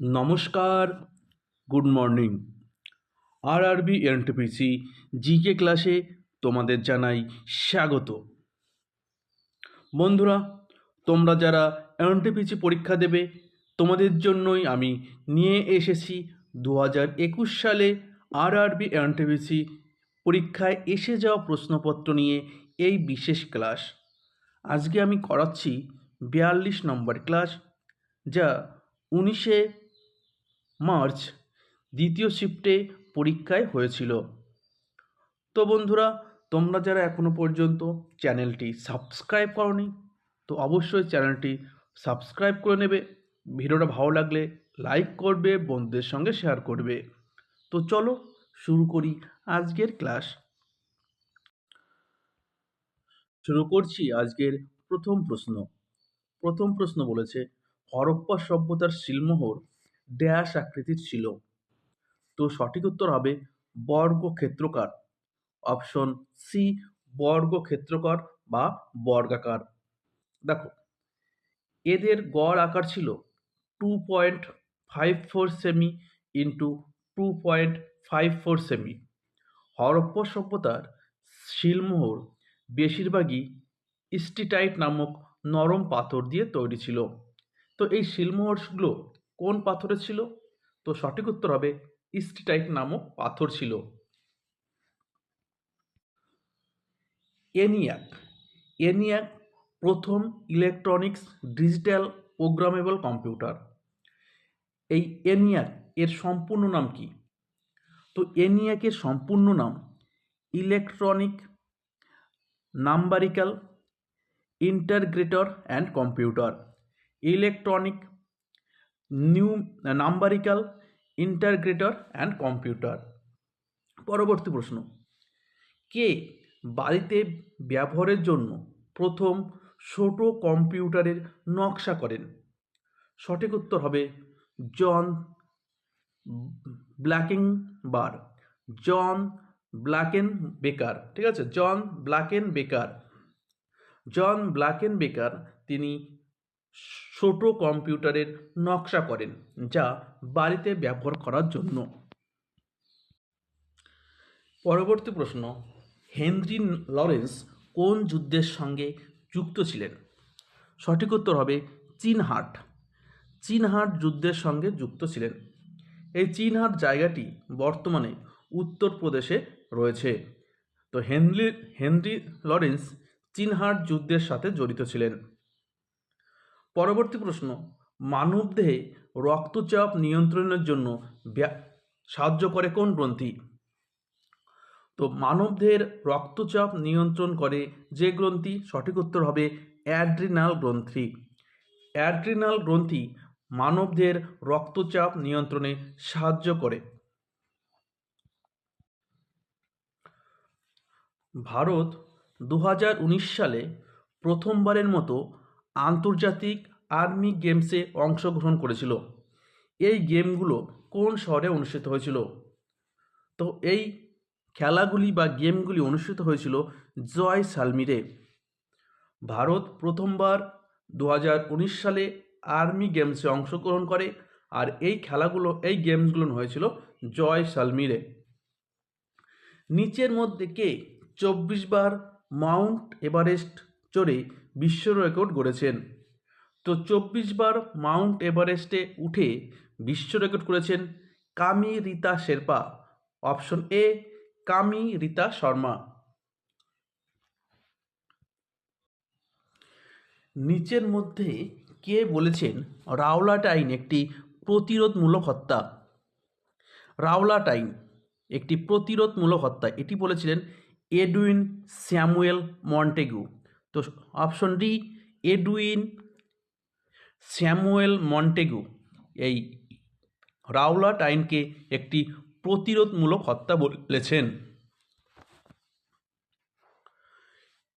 নমস্কার, good morning. আর আরবি NTPC GK ক্লাসে তোমাদের জানাই স্বাগত। বন্ধুরা, তোমরা যারা এনটিপিসি পরীক্ষা দেবে, তোমাদের জন্যই আমি নিয়ে এসেছি দু হাজার একুশ সালে আর আরবি এনটিপিসি পরীক্ষায় এসে যাওয়া প্রশ্নপত্র নিয়ে এই বিশেষ ক্লাস। আজকে আমি করাচ্ছি বিয়াল্লিশ নম্বর ক্লাস, যা উনিশে মার্চ দ্বিতীয় শিফটে পরীক্ষায় হয়েছিল। তো বন্ধুরা, তোমরা যারা এখনও পর্যন্ত চ্যানেলটি সাবস্ক্রাইব করনি, তো অবশ্যই চ্যানেলটি সাবস্ক্রাইব করে নেবে। ভিডিওটা ভালো লাগলে লাইক করবে, বন্ধুদের সঙ্গে শেয়ার করবে। তো চলো শুরু করি আজকের ক্লাস। শুরু করছি আজকের প্রথম প্রশ্ন। প্রথম প্রশ্ন বলেছে, হরপ্পা সভ্যতার শিলমোহর ড্যাশ আকৃতির ছিল। তো সঠিক উত্তর হবে বর্গক্ষেত্রকার। অপশন সি বর্গক্ষেত্রকার বা বর্গাকার। দেখো, এদের গড় আকার ছিল two point five four semi into two point five four semi Harappa সভ্যতার শিলমোহর বেশিরভাগই স্টিটাইট নামক নরম পাথর দিয়ে তৈরি ছিল। তো এই শিলমোহরগুলো কোন পাথরে ছিল? তো সঠিক উত্তর হবে স্টিটাইট নামক পাথর ছিল। এনিয়াক এনিয়াক প্রথম ইলেকট্রনিক্স ডিজিটাল প্রোগ্রামেবল কম্পিউটার এই এনিয়াক এর সম্পূর্ণ নাম কি? তো এনিয়াকের সম্পূর্ণ নাম electronic numerical integrator and computer electronic new numerical integrator and computer পরবর্তী প্রশ্ন। কে বাড়িতে ব্যবহারের জন্য প্রথম ছোট কম্পিউটারের নকশা করেন? সঠিক উত্তর হবে জন ব্ল্যাকিং বার জন ব্ল্যাকেন বেকার ঠিক আছে? জন ব্ল্যাকেন বেকার জন ব্ল্যাকেন বেকার তিনি ছোট কম্পিউটারের নকশা করেন, যা বাড়িতে ব্যবহার করার জন্য। পরবর্তী প্রশ্ন, হেনরি লরেন্স কোন যুদ্ধের সঙ্গে যুক্ত ছিলেন? সঠিক উত্তর হবে চীনহাট। চীনহাট যুদ্ধের সঙ্গে যুক্ত ছিলেন। এই চীনহাট জায়গাটি বর্তমানে উত্তরপ্রদেশে রয়েছে। তো হেনরি হেনরি লরেন্স চীনহাট যুদ্ধের সাথে জড়িত ছিলেন। পরবর্তী প্রশ্ন মানবদেহে রক্তচাপ নিয়ন্ত্রণের জন্য সাহায্য করে কোন গ্রন্থি? তো মানবদেহের রক্তচাপ নিয়ন্ত্রণ করে যে গ্রন্থি? সঠিক উত্তর হবে অ্যাড্রিনাল গ্রন্থি। অ্যাড্রিনাল গ্রন্থি মানবদেহের রক্তচাপ নিয়ন্ত্রণে সাহায্য করে। ভারত দু হাজার উনিশ সালে প্রথমবারের মতো আন্তর্জাতিক আর্মি গেমসে অংশগ্রহণ করেছিল। এই গেমগুলো কোন শহরে অনুষ্ঠিত হয়েছিল? তো এই খেলাগুলি বা গেমগুলি অনুষ্ঠিত হয়েছিল জয় সালমিরে। ভারত প্রথমবার দু হাজার উনিশ সালে আর্মি গেমসে অংশগ্রহণ করে আর এই খেলাগুলো, এই গেমসগুলো হয়েছিল জয় সালমিরে। নিচের মধ্যে কে? চব্বিশ বার মাউন্ট এভারেস্ট চড়ে বিশ্ব রেকর্ড গড়েছেন। তো চব্বিশ বার মাউন্ট এভারেস্টে উঠে বিশ্ব রেকর্ড করেছেন কামি রীতা শেরপা। অপশন এ, কামি রীতা শর্মা। নিচের মধ্যে কে বলেছেন রাওলাট আইন একটি প্রতিরোধমূলক হত্যা? রাওলাট আইন একটি প্রতিরোধমূলক হত্যা। এটি বলেছিলেন এডুইন স্যামুয়েল মন্টেগু। তো option D Edwin Samuel Montagu এই রাওলাট আইনকে একটি প্রতিরোধমূলক হত্যা বলেছেন।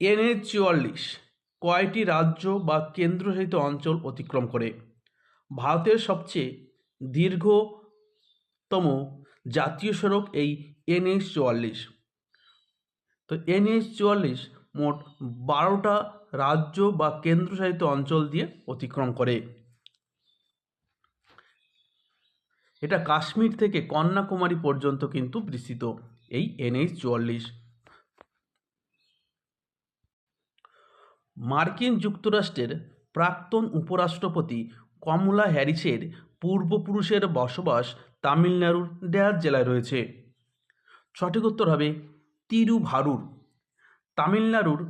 এনএ চুয়াল্লিশ, কয়টি রাজ্য বা কেন্দ্রশাসিত অঞ্চল অতিক্রম করে? ভারতের সবচেয়ে দীর্ঘতম জাতীয় সড়ক এই এনএইচ চুয়াল্লিশ। তো এনএইচ চুয়াল্লিশ মোট বারোটা রাজ্য বা কেন্দ্রশাসিত অঞ্চল দিয়ে অতিক্রম করে। এটা কাশ্মীর থেকে কন্যাকুমারী পর্যন্ত কিন্তু বিস্তৃত। এই এনএইচ চুয়াল্লিশ। মার্কিন যুক্তরাষ্ট্রের প্রাক্তন উপরাষ্ট্রপতি কমলা হ্যারিসের পূর্বপুরুষের বসবাস তামিলনাড়ুর ড্যাশ জেলায় রয়েছে। সঠিক উত্তর হবে তিরুভারুর। তামিলনাড়ুর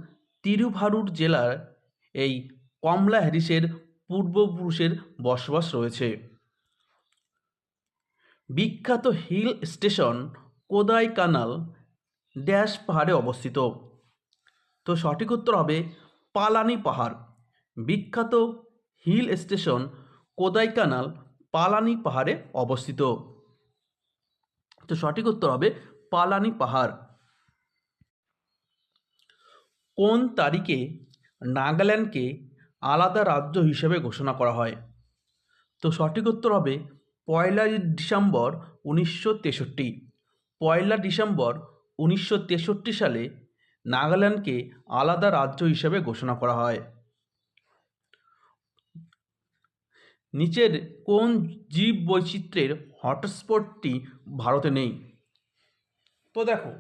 তিরুভারুর জেলার এই কমলা হ্যারিসের পূর্বপুরুষের বসবাস রয়েছে। বিখ্যাত hill station Kodaikanal dash পাহাড়ে অবস্থিত। তো সঠিক উত্তর হবে পালানি পাহাড়। বিখ্যাত হিল স্টেশন কোদাইকানাল পালানি পাহাড়ে অবস্থিত। তো সঠিক উত্তর হবে পালানি পাহাড়। কোন তারিখে নাগাল্যান্ডকে আলাদা রাজ্য হিসেবে ঘোষণা করা হয়? তো সঠিক উত্তর হবে পয়লা ডিসেম্বর উনিশশো তেষট্টি। পয়লা ডিসেম্বর উনিশশো তেষট্টি সালে নাগাল্যান্ডকে আলাদা রাজ্য হিসেবে ঘোষণা করা হয়। নিচের কোন জীব বৈচিত্র্যের হটস্পটটি ভারতে নেই? তো দেখো,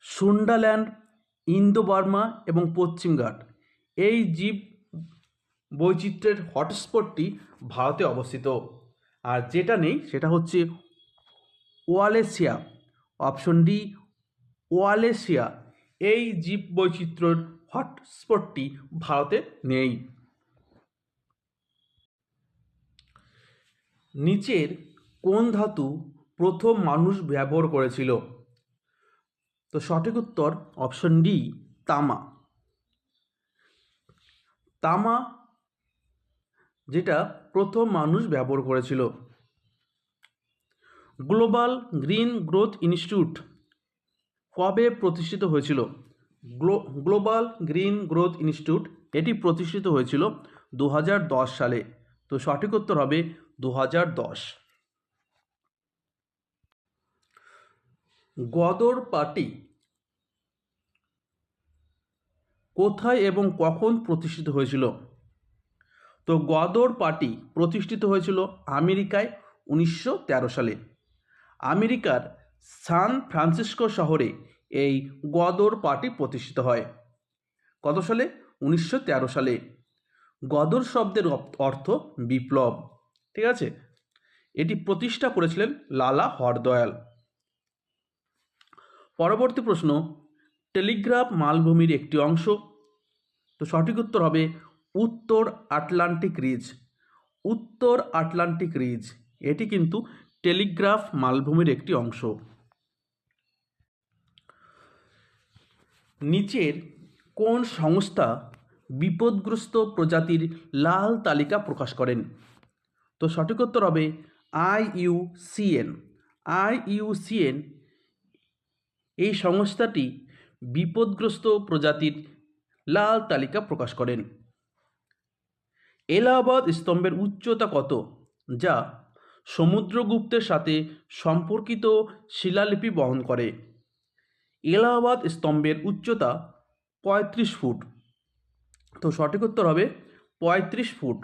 সুন্ডাল্যান্ড ইন্দো বার্মা এবং পশ্চিমঘাট। এই জীব বৈচিত্র্যের হটস্পটটি ভারতে অবস্থিত। আর যেটা নেই সেটা হচ্ছে ওয়ালেশিয়া অপশন ডি ওয়ালেশিয়া এই জীব বৈচিত্র্যর হটস্পটটি ভারতে নেই। নিচের কোন ধাতু প্রথম মানুষ ব্যবহার করেছিল? তো সঠিক উত্তর অপশন ডি তামা। তামা, যেটা প্রথম মানুষ ব্যবহার করেছিল। গ্লোবাল গ্রিন গ্রোথ ইনস্টিটিউট কবে প্রতিষ্ঠিত হয়েছিল? Glow, global green growth institute এটি প্রতিষ্ঠিত হয়েছিল দু হাজার দশ সালে। তো সঠিক উত্তর হবে দু হাজার দশ। গদর পার্টি কোথায় এবং কখন প্রতিষ্ঠিত হয়েছিল? তো গদর পার্টি প্রতিষ্ঠিত হয়েছিল আমেরিকায় উনিশশো তেরো সালে। আমেরিকার সান ফ্রান্সিসকো শহরে এই গদর পার্টি প্রতিষ্ঠিত হয়। কত সালে? উনিশশো তেরো সালে। গদর শব্দের অর্থ বিপ্লব। ঠিক আছে? এটি প্রতিষ্ঠা করেছিলেন লালা হরদয়াল। পরবর্তী প্রশ্ন, টেলিগ্রাফ মালভূমির একটি অংশ। তো সঠিক উত্তর হবে উত্তর আটলান্টিক রিজ। উত্তর আটলান্টিক রিজ, এটি কিন্তু টেলিগ্রাফ মালভূমির একটি অংশ। নিচের কোন সংস্থা বিপদগ্রস্ত প্রজাতির লাল তালিকা প্রকাশ করেন? তো সঠিক উত্তর হবে আইইউসিএন। আইইউসিএন এই সংস্থাটি বিপদগ্রস্ত প্রজাতির লাল তালিকা প্রকাশ করেন। এলাহাবাদ স্তম্ভের উচ্চতা কত? যা সমুদ্রগুপ্তের সাথে সম্পর্কিত শিলালিপি বহন করে। এলাহাবাদ স্তম্ভের উচ্চতা পঁয়ত্রিশ ফুট। তো সঠিক উত্তর হবে পঁয়ত্রিশ ফুট।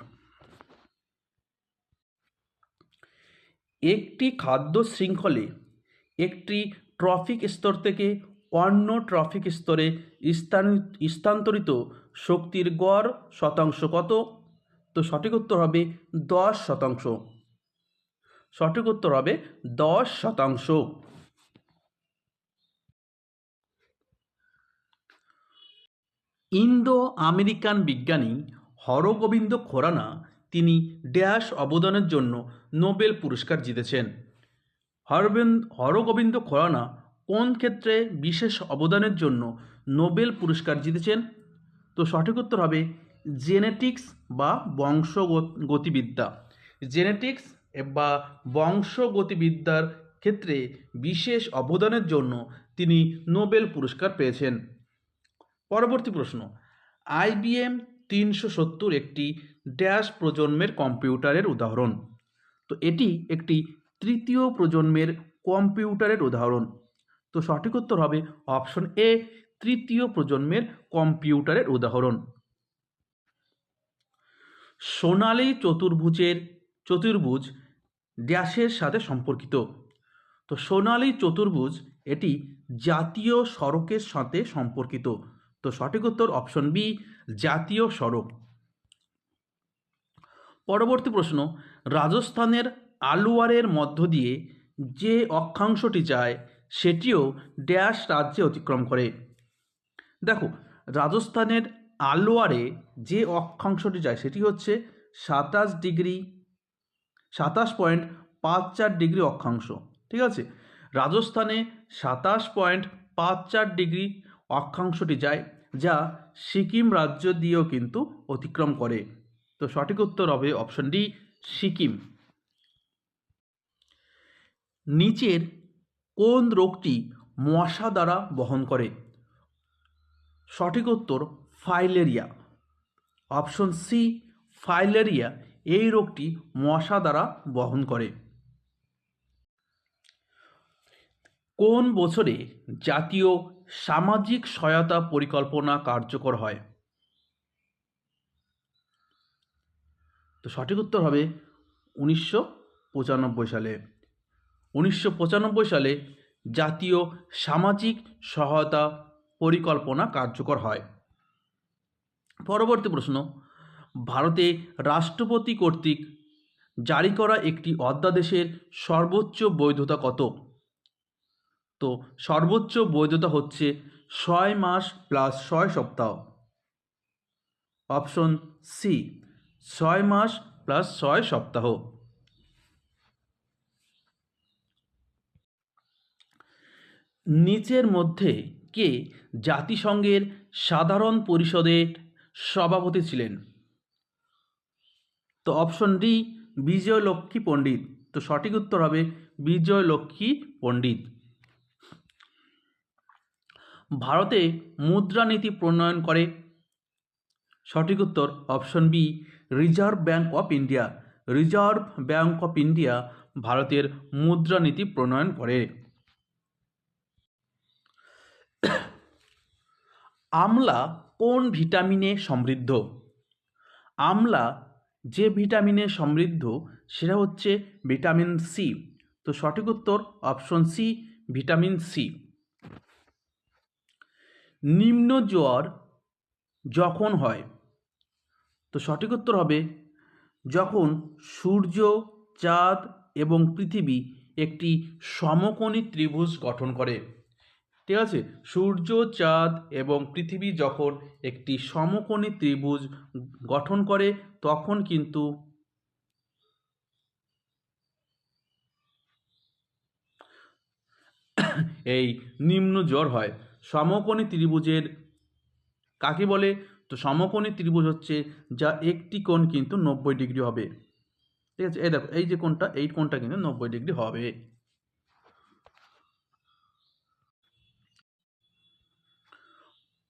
একটি খাদ্য শৃঙ্খলে একটি ট্রফিক স্তর থেকে অন্য ট্রফিক স্তরে স্থানান্তরিত শক্তির গড় শতাংশ কত? তো সঠিক উত্তর হবে দশ শতাংশ। সঠিক উত্তর হবে দশ শতাংশ। ইন্দো আমেরিকান বিজ্ঞানী হরগোবিন্দ খোরানা তিনি ড্যাশ অবদানের জন্য নোবেল পুরস্কার জিতেছেন। হরবিন্দ, হরগোবিন্দ খোরানা কোন ক্ষেত্রে বিশেষ অবদানের জন্য নোবেল পুরস্কার জিতেছেন? তো সঠিক উত্তর হবে জেনেটিক্স বা বংশ গতিবিদ্যা। জেনেটিক্স বা বংশগতিবিদ্যার ক্ষেত্রে বিশেষ অবদানের জন্য তিনি নোবেল পুরস্কার পেয়েছেন। পরবর্তী প্রশ্ন, আইবিএম তিনশো সত্তর একটি ড্যাশ প্রজন্মের কম্পিউটারের উদাহরণ। তো এটি একটি তৃতীয় প্রজন্মের কম্পিউটারের উদাহরণ। তো সঠিক উত্তর হবে অপশন এ, তৃতীয় প্রজন্মের কম্পিউটারের উদাহরণ। সোনালী চতুর্ভুজের, চতুর্ভুজ ড্যাশের সাথে সম্পর্কিত। তো সোনালী চতুর্ভুজ এটি জাতীয় সড়কের সাথে সম্পর্কিত। তো সঠিক উত্তর অপশন বি, জাতীয় সড়ক। পরবর্তী প্রশ্ন, রাজস্থানের আলুয়ারের মধ্য দিয়ে যে অক্ষাংশটি যায়, সেটিও ড্যাশ রাজ্যে অতিক্রম করে। দেখো, রাজস্থানের আলোয়ারে যে অক্ষাংশটি যায়, সেটি হচ্ছে সাতাশ ডিগ্রি, সাতাশ পয়েন্ট পাঁচ চার ডিগ্রি অক্ষাংশ, ঠিক আছে? রাজস্থানে সাতাশ পয়েন্ট পাঁচ চার ডিগ্রি অক্ষাংশটি যায়, যা সিকিম রাজ্য দিয়েও কিন্তু অতিক্রম করে। তো সঠিক উত্তর হবে অপশন ডি, সিকিম। নিচের কোন রোগটি মশা দ্বারা বহন করে? সঠিক উত্তর, ফাইলেরিয়া। অপশন সি ফাইলেরিয়া এই রোগটি মশা দ্বারা বহন করে। কোন বছরে জাতীয় সামাজিক সহায়তা পরিকল্পনা কার্যকর হয়? তো সঠিক উত্তর হবে উনিশশো পঁচানব্বই সালে। উনিশশো পঁচানব্বই সালে জাতীয় সামাজিক সহায়তা পরিকল্পনা কার্যকর হয়। পরবর্তী প্রশ্ন, ভারতে রাষ্ট্রপতি কর্তৃক জারি করা একটি অধ্যাদেশের সর্বোচ্চ বৈধতা কত? তো সর্বোচ্চ বৈধতা হচ্ছে ছয় মাস প্লাস ছয় সপ্তাহ। অপশন সি, ছয় মাস প্লাস ছয় সপ্তাহ। নিচের মধ্যে কে জাতিসংঘের সাধারণ পরিষদের সভাপতি ছিলেন? তো অপশন ডি বিজয় লক্ষ্মী পণ্ডিত। তো সঠিক উত্তর হবে বিজয় লক্ষ্মী পণ্ডিত। ভারতে মুদ্রানীতি প্রণয়ন করে। সঠিক উত্তর option B Reserve Bank of India Reserve Bank of India ভারতের মুদ্রানীতি প্রণয়ন করে। আমলা কোন ভিটামিনে সমৃদ্ধ? আমলা যে ভিটামিনে সমৃদ্ধ সেটা হচ্ছে ভিটামিন সি তো সঠিক উত্তর অপশন সি ভিটামিন সি নিম্ন জ্বর যখন হয়, তো সঠিক উত্তর হবে যখন সূর্য, চাঁদ এবং পৃথিবী একটি সমকোণী ত্রিভুজ গঠন করে। ঠিক আছে? সূর্য, চাঁদ এবং পৃথিবী যখন একটি সমকোণী ত্রিভুজ গঠন করে, তখন কিন্তু এই নিম্ন জ্বর হয়। সমকোণী ত্রিভুজের কাকে বলে? তো সমকোণী ত্রিভুজ হচ্ছে যা একটি কোণ কিন্তু নব্বই ডিগ্রি হবে। ঠিক আছে? এই দেখো, এই যে কোণটা, এই কোণটা কিন্তু নব্বই ডিগ্রি হবে।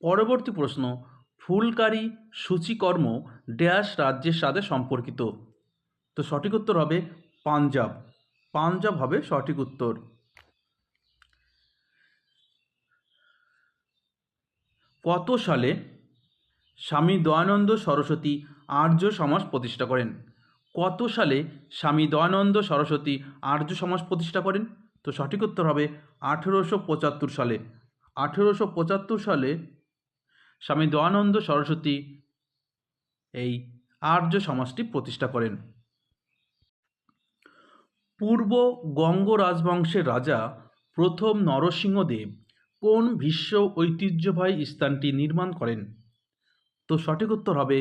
পরবর্তী প্রশ্ন, ফুলকারী সূচিকর্ম ড্যাশ রাজ্যের সাথে সম্পর্কিত। তো সঠিক উত্তর হবে পাঞ্জাব। পাঞ্জাব হবে সঠিক উত্তর। কত সালে স্বামী দয়ানন্দ সরস্বতী আর্য সমাজ প্রতিষ্ঠা করেন? কত সালে স্বামী দয়ানন্দ সরস্বতী আর্য সমাজ প্রতিষ্ঠা করেন? তো সঠিক উত্তর হবে আঠেরোশো পঁচাত্তর সালে। আঠেরোশো পঁচাত্তর সালে স্বামী দয়ানন্দ সরস্বতী এই আর্য সমাজটি প্রতিষ্ঠা করেন। পূর্ব গঙ্গ রাজবংশের রাজা প্রথম নরসিংহদেব কোন বিশ্ব ঐতিহ্যবাহী স্থানটি নির্মাণ করেন? তো সঠিক উত্তর হবে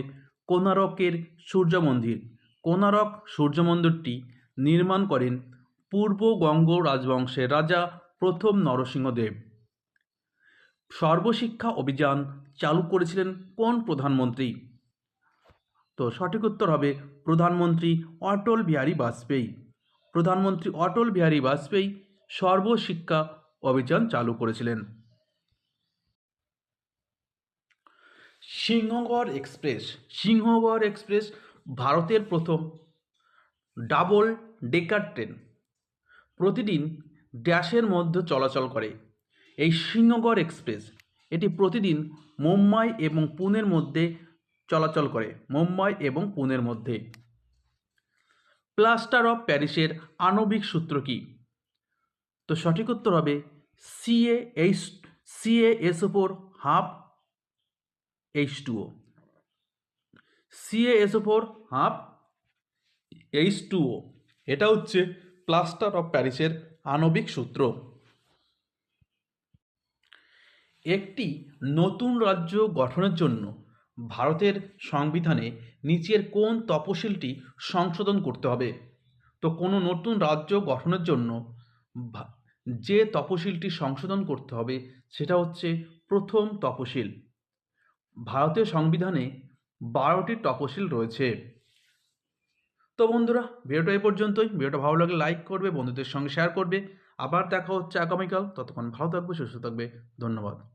কোনারকের সূর্য মন্দির কোনারক সূর্য মন্দিরটি নির্মাণ করেন পূর্ব গঙ্গ রাজবংশের রাজা প্রথম নরসিংহদেব সর্বশিক্ষা অভিযান চালু করেছিলেন কোন প্রধানমন্ত্রী? তো সঠিক উত্তর হবে প্রধানমন্ত্রী অটল বিহারী বাজপেয়ী। প্রধানমন্ত্রী অটল বিহারী বাজপেয়ী সর্বশিক্ষা অভিযান চালু করেছিলেন। সিংহগড় এক্সপ্রেস সিংহগড় এক্সপ্রেস ভারতের প্রথম ডাবল ডেকার ট্রেন। প্রতিদিন ড্যাশের মধ্যে চলাচল করে। এই সিংহগড় এক্সপ্রেস, এটি প্রতিদিন মুম্বাই এবং পুনের মধ্যে চলাচল করে, মুম্বাই এবং পুনের মধ্যে। প্লাস্টার অফ প্যারিসের আণবিক সূত্র কি? তো সঠিক উত্তর হবে সিএ এইচ সিএ এস ওপর half H two O CA S ওপর হাফ এইচ টুও এটা হচ্ছে প্লাস্টার অফ প্যারিসের আণবিক সূত্র। একটি নতুন রাজ্য গঠনের জন্য ভারতের সংবিধানে নিচের কোন তপশিলটি সংশোধন করতে হবে? তো কোনো নতুন রাজ্য গঠনের জন্য যে তপশিলটি সংশোধন করতে হবে সেটা হচ্ছে প্রথম তপশিল। ভারতীয় সংবিধানে বারোটি তপশিল রয়েছে। তো বন্ধুরা, ভিডিওটা এই পর্যন্তই। ভিডিওটা ভালো লাগলে লাইক করবে, বন্ধুদের সঙ্গে শেয়ার করবে। আবার দেখা হচ্ছে আগামীকাল। ততক্ষণ ভালো থাকবে, সুস্থ থাকবে। ধন্যবাদ।